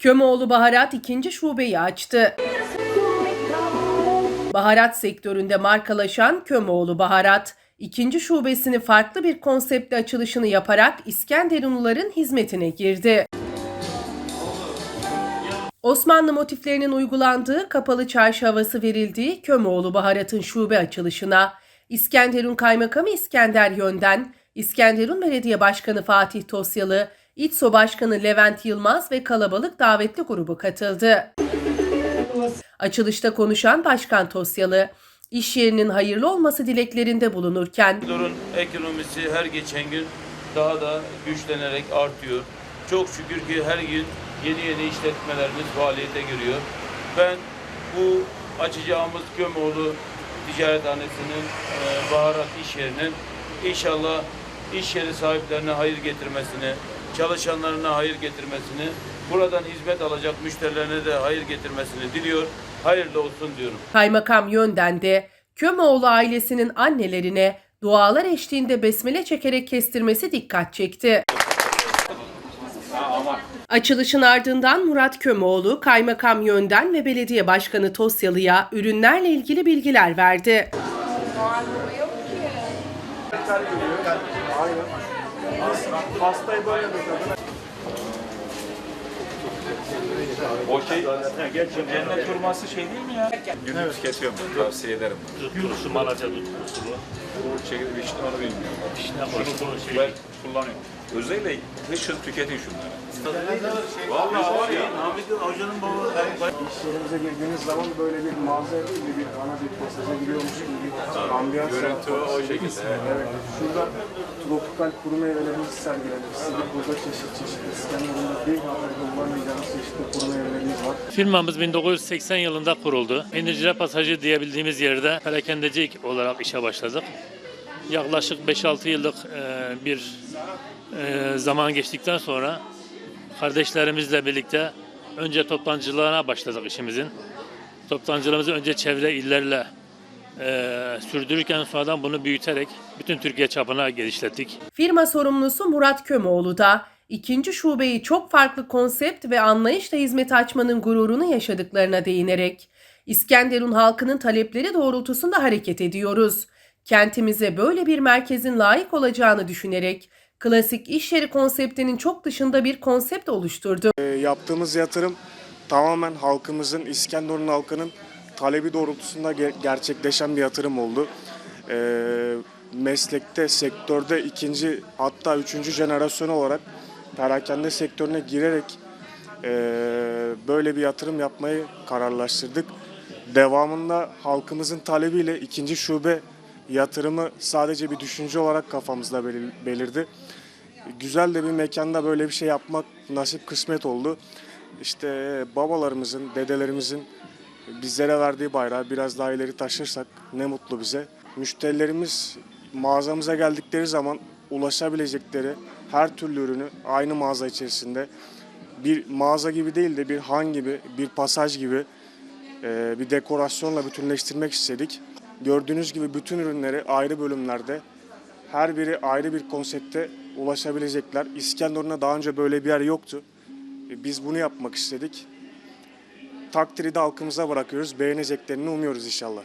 Kömoğlu Baharat ikinci şubeyi açtı. Baharat sektöründe markalaşan Kömoğlu Baharat, ikinci şubesini farklı bir konseptle açılışını yaparak İskenderunluların hizmetine girdi. Osmanlı motiflerinin uygulandığı kapalı çarşı havası verildiği Kömoğlu Baharat'ın şube açılışına İskenderun Kaymakamı İskender Yönden, İskenderun Belediye Başkanı Fatih Tosyalı, İTSO Başkanı Levent Yılmaz ve kalabalık davetli grubu katıldı. Açılışta konuşan Başkan Tosyalı, iş yerinin hayırlı olması dileklerinde bulunurken Dorun ekonomisi her geçen gün daha da güçlenerek artıyor. Çok şükür ki her gün yeni yeni işletmelerimiz faaliyete giriyor. Ben bu açacağımız Kömoğlu Ticarethanesi'nin e, baharat iş yerinin inşallah iş yeri sahiplerine hayır getirmesini, çalışanlarına hayır getirmesini, buradan hizmet alacak müşterilerine de hayır getirmesini diliyor. Hayırlı olsun diyorum. Kaymakam Yönden de Kömoğlu ailesinin annelerine dualar eşliğinde besmele çekerek kestirmesi dikkat çekti. Açılışın ardından Murat Kömoğlu, Kaymakam Yönden ve Belediye Başkanı Tosyalı'ya ürünlerle ilgili bilgiler verdi. Pastayı böyle mesela. O şey cennet hurması şey değil mi ya? Günlük tüketiyorum. Tavsiye ederim. Tutkurusu, malaca tutkurusu. Bu şekilde işte onu bilmiyorum. İşte bunu şey. Ben kullanıyorum. Özellikle kışın tüketin şunları. Vallahi Hamid Hoca'nın baba İş yerimize girdiğiniz zaman böyle bir mağaza değil de bir ana bir pasaja giriyormuş gibi bir ambiyans Görüntü var. o şekilde. Evet. Şurada tropikal kuru meyvelerimizi sergiledik. Sizin burada çeşit çeşit İskenderun'da değil hatta bulamayacağınız çeşitli kuru meyvelerimiz var. Firmamız 1980 yılında kuruldu. Peynirciler Pasajı diyebildiğimiz yerde perakendecilik olarak işe başladık. Yaklaşık 5-6 yıllık e, bir e, zaman geçtikten sonra kardeşlerimizle birlikte önce toptancılığına başladık işimizin. Toptancılığımızı önce çevre illerle e, sürdürürken sonradan bunu büyüterek bütün Türkiye çapına genişlettik. Firma sorumlusu Murat Kömoğlu da ikinci şubeyi çok farklı konsept ve anlayışla hizmet açmanın gururunu yaşadıklarına değinerek İskenderun halkının talepleri doğrultusunda hareket ediyoruz. Kentimize böyle bir merkezin layık olacağını düşünerek klasik iş yeri konseptinin çok dışında bir konsept oluşturdu. Ee, yaptığımız yatırım tamamen halkımızın, İskenderun halkının talebi doğrultusunda ge- gerçekleşen bir yatırım oldu. Ee, meslekte, sektörde ikinci hatta üçüncü jenerasyon olarak perakende sektörüne girerek e, böyle bir yatırım yapmayı kararlaştırdık. Devamında halkımızın talebiyle ikinci şube yatırımı sadece bir düşünce olarak kafamızda belir- belirdi. Güzel de bir mekanda böyle bir şey yapmak nasip kısmet oldu. İşte babalarımızın, dedelerimizin bizlere verdiği bayrağı biraz daha ileri taşırsak ne mutlu bize. Müşterilerimiz mağazamıza geldikleri zaman ulaşabilecekleri her türlü ürünü aynı mağaza içerisinde bir mağaza gibi değil de bir han gibi, bir pasaj gibi e, bir dekorasyonla bütünleştirmek istedik. Gördüğünüz gibi bütün ürünleri ayrı bölümlerde her biri ayrı bir konsepte ulaşabilecekler. İskenderun'da daha önce böyle bir yer yoktu. E, Biz bunu yapmak istedik. Takdiri de halkımıza bırakıyoruz. Beğeneceklerini umuyoruz inşallah.